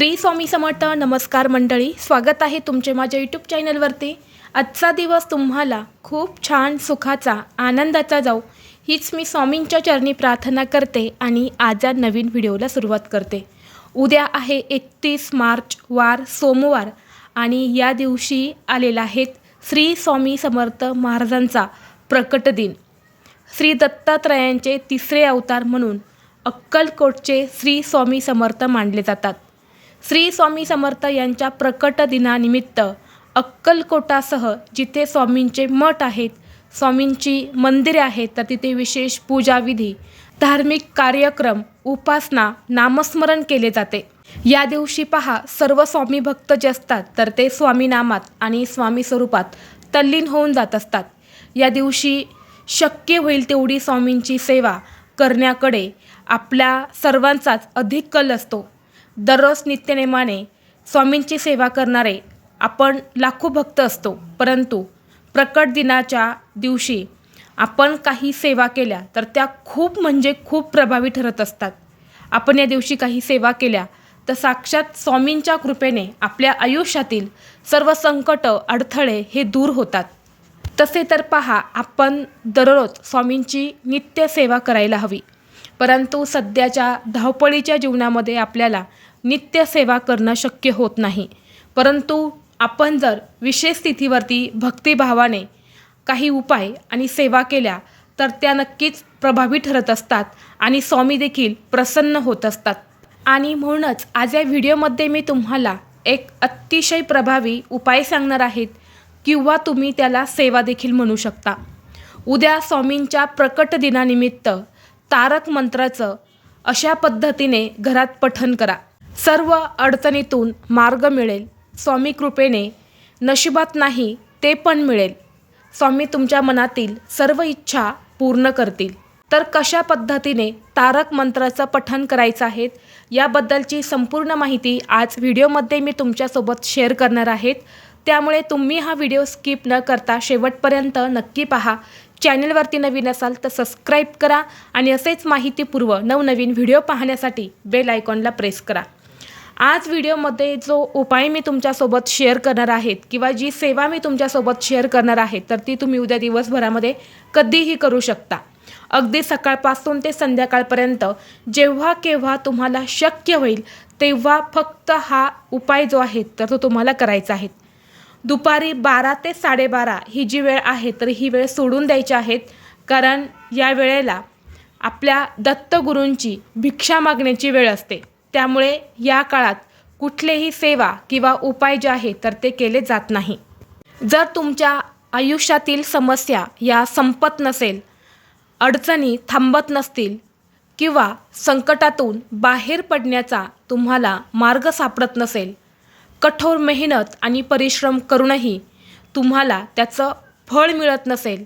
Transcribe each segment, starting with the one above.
श्री स्वामी समर्थ नमस्कार मंडळी स्वागत आहे तुमचे माझ्या यूट्यूब चॅनलवरती आजचा दिवस तुम्हाला खूप छान सुखाचा आनंदाचा जाऊ. हीच मी स्वामींच्या चरणी प्रार्थना करते आणि आज या नवीन व्हिडिओला सुरुवात करते. उद्या आहे एकतीस मार्च वार सोमवार आणि या दिवशी आलेला आहे श्री स्वामी समर्थ महाराजांचा प्रकट दिन. श्री दत्तात्रयांचे तिसरे अवतार म्हणून अक्कलकोटचे श्री स्वामी समर्थ मानले जातात. श्री स्वामी समर्थ यांच्या प्रकट दिनानिमित्त अक्कलकोटासह जिथे स्वामींचे मठ आहेत स्वामींची मंदिरे आहेत तर तिथे विशेष पूजाविधी धार्मिक कार्यक्रम उपासना नामस्मरण केले जाते. या दिवशी पहा सर्व स्वामी भक्त जे असतात तर ते स्वामी नामात आणि स्वामी स्वरूपात तल्लीन होऊन जात असतात. या दिवशी शक्य होईल तेवढी स्वामींची सेवा करण्याकडे आपल्या सर्वांचाच अधिक कल असतो. दररोज नित्यनेमाने स्वामींची सेवा करणारे आपण लाखो भक्त असतो. परंतु प्रकट दिनाच्या दिवशी आपण काही सेवा केल्या तर त्या खूप म्हणजे खूप प्रभावी ठरत असतात. आपण या दिवशी काही सेवा केल्या तर साक्षात स्वामींच्या कृपेने आपल्या आयुष्यातील सर्व संकट अडथळे हे दूर होतात. तसे तर पहा आपण दररोज स्वामींची नित्य सेवा करायला हवी. परंतु सध्याच्या धावपळीच्या जीवनामध्ये आपल्याला नित्य सेवा करणं शक्य होत नाही. परंतु आपण जर विशेष स्थितीवरती भक्तिभावाने काही उपाय आणि सेवा केल्या तर त्या नक्कीच प्रभावी ठरत असतात आणि स्वामी देखील प्रसन्न होत असतात. आणि म्हणूनच आज या व्हिडिओमध्ये मी तुम्हाला एक अतिशय प्रभावी उपाय सांगणार आहेत किंवा तुम्ही त्याला सेवा देखील म्हणू शकता. उद्या स्वामींच्या प्रकट दिनानिमित्त तारक मंत्राचं अशा पद्धतीने घरात पठन करा. सर्व अडचणीतून मार्ग मिळेल. स्वामी कृपेने नशिबात नाही ते पण मिळेल. स्वामी तुमच्या मनातील सर्व इच्छा पूर्ण करतील. तर कशा पद्धतीने तारक मंत्राचं पठण करायचं आहे याबद्दलची संपूर्ण माहिती आज व्हिडिओमध्ये मी तुमच्यासोबत शेअर करणार आहेत त्यामुळे तुम्ही हा व्हिडिओ स्किप न करता शेवटपर्यंत नक्की पहा. चॅनलवरती नवीन असाल तर सबस्क्राईब करा आणि असेच माहितीपूर्व नवनवीन व्हिडिओ पाहण्यासाठी बेल आयकॉनला प्रेस करा. आज व्हिडिओमध्ये जो उपाय मी तुमच्यासोबत शेअर करणार आहेत किंवा जी सेवा मी तुमच्यासोबत शेअर करणार आहे तर ती तुम्ही उद्या दिवसभरामध्ये कधीही करू शकता. अगदी सकाळपासून ते संध्याकाळपर्यंत जेव्हा केव्हा तुम्हाला शक्य होईल तेव्हा फक्त हा उपाय जो आहे तर तो तुम्हाला करायचा आहे. दुपारी बारा ते साडेबारा ही जी वेळ आहे तर ही वेळ सोडून द्यायची आहेत कारण या वेळेला आपल्या दत्तगुरूंची भिक्षा मागण्याची वेळ असते. त्यामुळे या काळात कुठलेही सेवा किंवा उपाय जे आहे तर ते केले जात नाही. जर तुमच्या आयुष्यातील समस्या या संपत नसेल अडचणी थांबत नसतील किंवा संकटातून बाहेर पडण्याचा तुम्हाला मार्ग सापडत नसेल कठोर मेहनत आणि परिश्रम करूनही तुम्हाला त्याचं फळ मिळत नसेल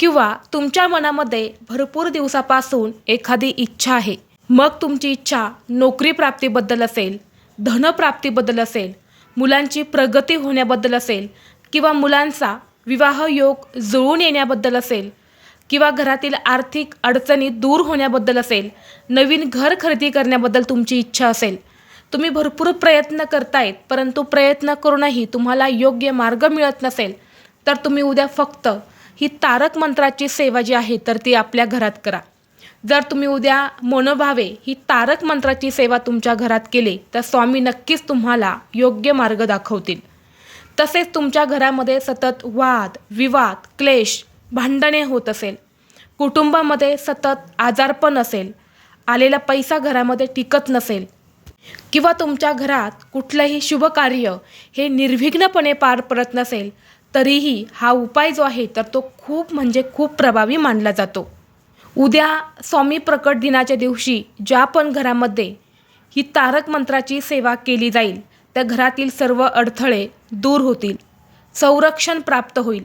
किंवा तुमच्या मनामध्ये भरपूर दिवसापासून एखादी इच्छा आहे मग तुमची इच्छा नोकरी प्राप्तीबद्दल असेल धनप्राप्तीबद्दल असेल मुलांची प्रगती होण्याबद्दल असेल किंवा मुलांचा विवाह योग जुळून येण्याबद्दल असेल किंवा घरातील आर्थिक अडचणी दूर होण्याबद्दल असेल नवीन घर खरेदी करण्याबद्दल तुमची इच्छा असेल तुम्ही भरपूर प्रयत्न करतायत परंतु प्रयत्न करूनही तुम्हाला योग्य मार्ग मिळत नसेल तर तुम्ही उद्या फक्त ही तारक मंत्राची सेवा जी आहे तर ती आपल्या घरात करा. जर तुम्ही उद्या मनोभावे ही तारक मंत्राची सेवा तुमच्या घरात केली तर स्वामी नक्कीच तुम्हाला योग्य मार्ग दाखवतील. तसेच तुमच्या घरामध्ये सतत वाद विवाद क्लेश भांडणे होत असेल. कुटुंबामध्ये सतत आजारपण असेल. आलेला पैसा घरामध्ये टिकत नसेल. किंवा तुमच्या घरात कुठलंही शुभ कार्य हे निर्विघ्नपणे पार पडत नसेल तरीही हा उपाय जो आहे तर तो खूप म्हणजे खूप प्रभावी मानला जातो. उद्या स्वामी प्रकट दिनाच्या दिवशी ज्या पण घरामध्ये ही तारक मंत्राची सेवा केली जाईल त्या घरातील सर्व अडथळे दूर होतील संरक्षण प्राप्त होईल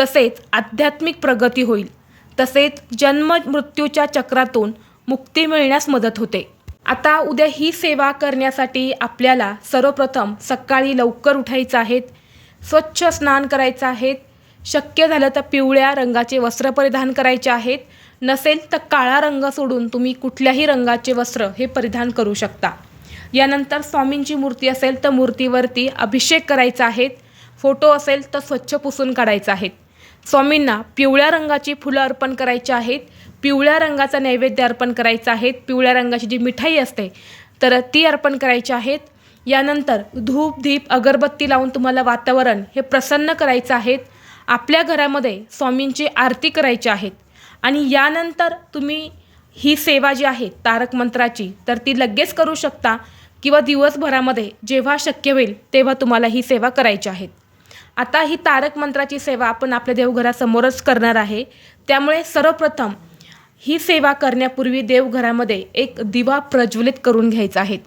तसेच आध्यात्मिक प्रगती होईल तसेच जन्म मृत्यूच्या चक्रातून मुक्ती मिळण्यास मदत होते. आता उद्या ही सेवा करण्यासाठी आपल्याला सर्वप्रथम सकाळी लवकर उठायचं आहेत स्वच्छ स्नान करायचं आहेत शक्य झालं तर पिवळ्या रंगाचे वस्त्र परिधान करायचे आहेत नसेल तर काळा रंग सोडून तुम्ही कुठल्याही रंगाचे वस्त्र हे परिधान करू शकता. यानंतर स्वामींची मूर्ती असेल तर मूर्तीवरती अभिषेक करायचा आहे फोटो असेल तर स्वच्छ पुसून काढायचा आहे स्वामींना पिवळ्या रंगाची फुलं अर्पण करायची आहेत. पिवळ्या रंगाचा नैवेद्य अर्पण करायचा आहे पिवळ्या रंगाची जी मिठाई असते तर ती अर्पण करायची आहेत. यानंतर धूप दीप अगरबत्ती लावून तुम्हाला वातावरण हे प्रसन्न करायचं आहेत. आपल्या घरामध्ये स्वामींची आरती करायची आहेत. आणि यानंतर तुम्ही ही सेवा जी आहे तारक मंत्राची तर ती लगेच करू शकता किंवा दिवसभरामध्ये जेव्हा शक्य होईल तेव्हा तुम्हाला ही सेवा करायची आहेत आता ही तारक मंत्राची सेवा आपण आपल्या देवघरासमोरच करणार आहे. त्यामुळे सर्वप्रथम ही सेवा करण्यापूर्वी देवघरामध्ये एक दिवा प्रज्वलित करून घ्यायचा आहे.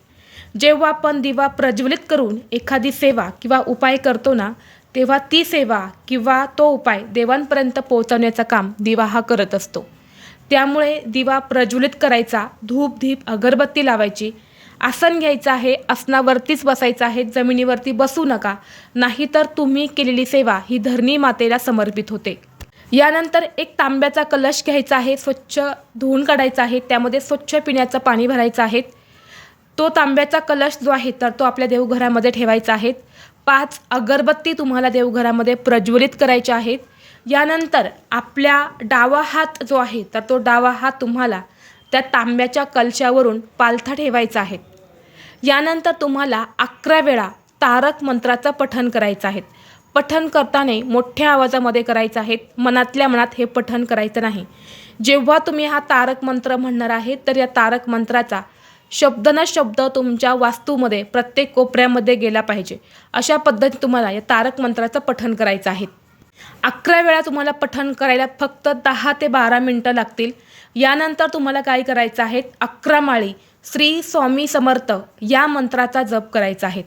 जेव्हा आपण दिवा प्रज्वलित करून एखादी सेवा किंवा उपाय करतो ना तेव्हा ती सेवा किंवा तो उपाय देवांपर्यंत पोहोचवण्याचं काम दिवा हा करत असतो. त्यामुळे दिवा प्रज्वलित करायचा धूप धीप अगरबत्ती लावायची आसन घ्यायचं आहे आसनावरतीच बसायचं आहे जमिनीवरती बसू नका नाहीतर तुम्ही केलेली सेवा ही धरणी मातेला समर्पित होते. यानंतर एक तांब्याचा कलश घ्यायचा आहे स्वच्छ धुवून काढायचा आहे त्यामध्ये स्वच्छ पिण्याचं पाणी भरायचं आहे. तो तांब्याचा कलश जो आहे तर तो आपल्या देवघरामध्ये ठेवायचा आहे. पाच अगरबत्ती तुम्हाला देवघरामध्ये प्रज्वलित करायच्या आहेत. यानंतर आपल्या डावा हात जो आहे तर तो डावा हात तुम्हाला त्या तांब्याच्या कलशावरून पालथा ठेवायचा आहे. यानंतर तुम्हाला अकरा वेळा तारक मंत्राचं पठण करायचं आहे. पठण करताना मोठ्या आवाजामध्ये करायचं आहे मनातल्या मनात हे पठण करायचं नाही. जेव्हा तुम्ही हा तारक मंत्र म्हणणार आहे तर या तारक मंत्राचा शब्द ना शब्द तुमच्या वास्तूमध्ये प्रत्येक कोपऱ्यामध्ये गेला पाहिजे. अशा पद्धती तुम्हाला या तारक मंत्राचं पठण करायचं आहे. अकरा वेळा तुम्हाला पठण करायला फक्त दहा ते बारा मिनटं लागतील. यानंतर तुम्हाला काय करायचं आहे? अकरा माळी श्री स्वामी समर्थ या मंत्राचा जप करायचा आहे.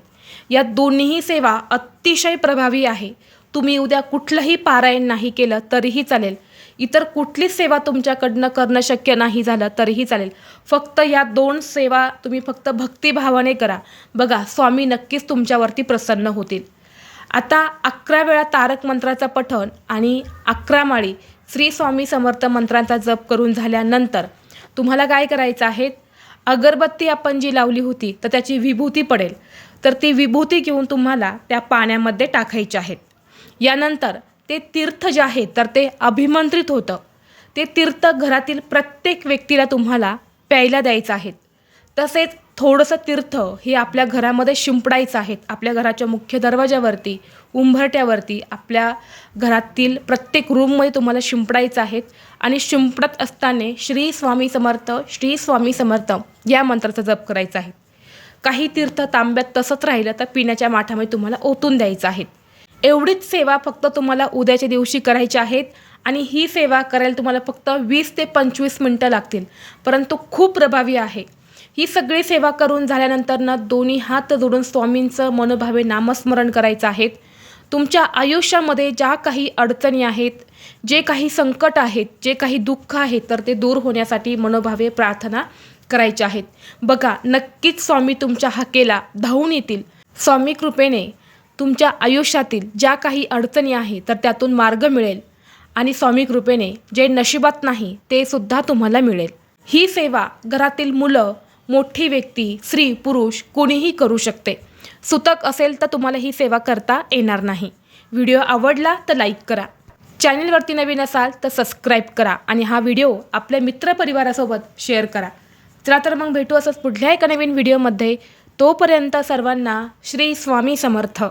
या दोन्ही सेवा अतिशय प्रभावी आहे. तुम्ही उद्या कुठलंही पारायण नाही केलं तरीही चालेल. इतर कुठलीच सेवा तुमच्याकडनं करणं शक्य नाही झालं तरीही चालेल. फक्त या दोन सेवा तुम्ही फक्त भक्तिभावाने करा. बघा स्वामी नक्कीच तुमच्यावरती प्रसन्न होतील. आता अकरा वेळा तारक मंत्राचं पठण आणि अकरा माळी श्री स्वामी समर्थ मंत्रांचा जप करून झाल्यानंतर तुम्हाला काय करायचं आहे? अगरबत्ती आपण जी लावली होती तर त्याची विभूती पडेल. तर ती विभूती घेऊन तुम्हाला त्या पाण्यामध्ये टाकायची आहेत यानंतर ते तीर्थ जे आहे तर ते अभिमंत्रित होतं. ते तीर्थ घरातील प्रत्येक व्यक्तीला तुम्हाला प्यायला द्यायचं आहेत. तसेच थोडंसं तीर्थ हे आपल्या घरामध्ये शिंपडायचं आहेत. आपल्या घराच्या मुख्य दरवाजावरती उंबरट्यावरती आपल्या घरातील प्रत्येक रूममध्ये तुम्हाला शिंपडायचं आहेत. आणि शिंपडत असताना श्री स्वामी समर्थ श्री स्वामी समर्थ या मंत्राचा जप करायचा आहे. काही तीर्थ तांब्यात तसंच राहिलं तर पिण्याच्या माठामध्ये तुम्हाला ओतून द्यायचं आहे एवढीच सेवा फक्त तुम्हाला उद्याच्या दिवशी करायची आहेत आणि ही सेवा करायला तुम्हाला फक्त वीस ते पंचवीस मिनटं लागतील. परंतु खूप प्रभावी आहे. ही सगळी सेवा करून झाल्यानंतर ना दोन्ही हात जोडून स्वामींचं मनोभावे नामस्मरण करायचं आहेत. तुमच्या आयुष्यामध्ये ज्या काही अडचणी आहेत जे काही संकट आहेत जे काही दुःख आहेत तर ते दूर होण्यासाठी मनोभावे प्रार्थना करायच्या आहेत. बघा नक्कीच स्वामी तुमच्या हाकेला धावून येतील. स्वामी कृपेने तुमच्या आयुष्यातील ज्या काही अडचणी आहे तर त्यातून मार्ग मिळेल. आणि स्वामी कृपेने जे नशिबात नाही ते सुद्धा तुम्हाला मिळेल. ही सेवा घरातील मुलं मोठी व्यक्ती स्त्री पुरुष कोणीही करू शकते. सुतक असेल तर तुम्हाला ही सेवा करता येणार नाही. व्हिडिओ आवडला तर लाईक करा. चॅनलवरती नवीन असाल तर सबस्क्राईब करा आणि हा व्हिडिओ आपल्या मित्रपरिवारासोबत शेअर करा. चला तर मग भेटू असंच पुढल्या एका नवीन व्हिडिओमध्ये. तोपर्यंत सर्वांना श्री स्वामी समर्थ.